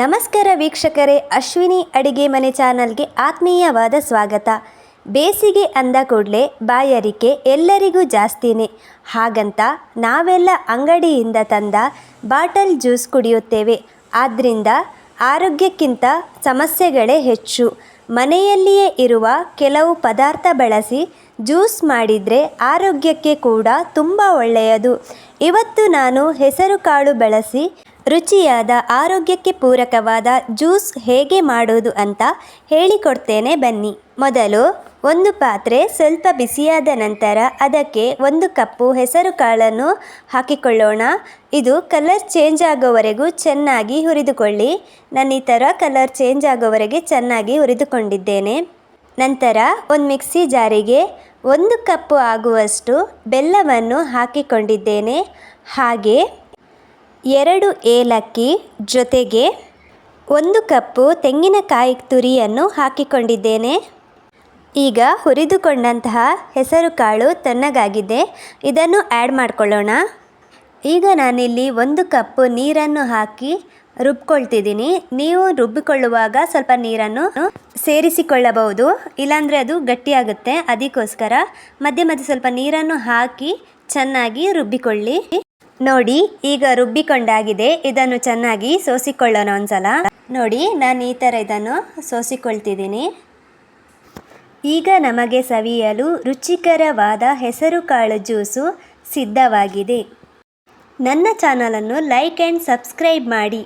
ನಮಸ್ಕಾರ ವೀಕ್ಷಕರೇ, ಅಶ್ವಿನಿ ಅಡಿಗೆ ಮನೆ ಚಾನಲ್ಗೆ ಆತ್ಮೀಯವಾದ ಸ್ವಾಗತ. ಬೇಸಿಗೆ ಅಂದ ಕೂಡಲೇ ಬಾಯಾರಿಕೆ ಎಲ್ಲರಿಗೂ ಜಾಸ್ತಿನೇ. ಹಾಗಂತ ನಾವೆಲ್ಲ ಅಂಗಡಿಯಿಂದ ತಂದ ಬಾಟಲ್ ಜ್ಯೂಸ್ ಕುಡಿಯುತ್ತೇವೆ. ಆದ್ದರಿಂದ ಆರೋಗ್ಯಕ್ಕಿಂತ ಸಮಸ್ಯೆಗಳೇ ಹೆಚ್ಚು. ಮನೆಯಲ್ಲಿಯೇ ಇರುವ ಕೆಲವು ಪದಾರ್ಥ ಬಳಸಿ ಜ್ಯೂಸ್ ಮಾಡಿದರೆ ಆರೋಗ್ಯಕ್ಕೆ ಕೂಡ ತುಂಬ ಒಳ್ಳೆಯದು. ಇವತ್ತು ನಾನು ಹೆಸರುಕಾಳು ಬಳಸಿ ರುಚಿಯಾದ, ಆರೋಗ್ಯಕ್ಕೆ ಪೂರಕವಾದ ಜ್ಯೂಸ್ ಹೇಗೆ ಮಾಡೋದು ಅಂತ ಹೇಳಿಕೊಡ್ತೇನೆ ಬನ್ನಿ. ಮೊದಲು ಒಂದು ಪಾತ್ರೆ ಸ್ವಲ್ಪ ಬಿಸಿಯಾದ ನಂತರ ಅದಕ್ಕೆ ಒಂದು ಕಪ್ಪು ಹೆಸರು ಕಾಳನ್ನು ಹಾಕಿಕೊಳ್ಳೋಣ. ಇದು ಕಲರ್ ಚೇಂಜ್ ಆಗೋವರೆಗೂ ಚೆನ್ನಾಗಿ ಹುರಿದುಕೊಳ್ಳಿ. ನಾನು ಈ ಥರ ಕಲರ್ ಚೇಂಜ್ ಆಗೋವರೆಗೆ ಚೆನ್ನಾಗಿ ಹುರಿದುಕೊಂಡಿದ್ದೇನೆ. ನಂತರ ಒಂದು ಮಿಕ್ಸಿ ಜಾರಿಗೆ ಒಂದು ಕಪ್ಪು ಆಗುವಷ್ಟು ಬೆಲ್ಲವನ್ನು ಹಾಕಿಕೊಂಡಿದ್ದೇನೆ. ಹಾಗೆ ಎರಡು ಏಲಕ್ಕಿ ಜೊತೆಗೆ ಒಂದು ಕಪ್ಪು ತೆಂಗಿನಕಾಯಿ ತುರಿಯನ್ನು ಹಾಕಿಕೊಂಡಿದ್ದೇನೆ. ಈಗ ಹುರಿದುಕೊಂಡಂತಹ ಹೆಸರುಕಾಳು ತಣ್ಣಗಾಗಿದೆ. ಇದನ್ನು ಆ್ಯಡ್ ಮಾಡಿಕೊಳ್ಳೋಣ. ಈಗ ನಾನಿಲ್ಲಿ ಒಂದು ಕಪ್ಪು ನೀರನ್ನು ಹಾಕಿ ರುಬ್ಕೊಳ್ತಿದ್ದೀನಿ. ನೀವು ರುಬ್ಬಿಕೊಳ್ಳುವಾಗ ಸ್ವಲ್ಪ ನೀರನ್ನು ಸೇರಿಸಿಕೊಳ್ಳಬಹುದು. ಇಲ್ಲಾಂದರೆ ಅದು ಗಟ್ಟಿಯಾಗುತ್ತೆ. ಅದಕ್ಕೋಸ್ಕರ ಮಧ್ಯೆ ಮಧ್ಯೆ ಸ್ವಲ್ಪ ನೀರನ್ನು ಹಾಕಿ ಚೆನ್ನಾಗಿ ರುಬ್ಬಿಕೊಳ್ಳಿ. ನೋಡಿ, ಈಗ ರುಬ್ಬಿಕೊಂಡಾಗಿದೆ ಇದನ್ನು ಚೆನ್ನಾಗಿ ಸೋಸಿಕೊಳ್ಳೋಣ ಒಂದ್ಸಲ. ನೋಡಿ, ನಾನು ಈ ಥರ ಇದನ್ನು ಸೋಸಿಕೊಳ್ತಿದ್ದೀನಿ. ಈಗ ನಮಗೆ ಸವಿಯಲು ರುಚಿಕರವಾದ ಹೆಸರುಕಾಳು ಜ್ಯೂಸು ಸಿದ್ಧವಾಗಿದೆ. ನನ್ನ ಚಾನಲನ್ನು ಲೈಕ್ ಆ್ಯಂಡ್ ಸಬ್ಸ್ಕ್ರೈಬ್ ಮಾಡಿ.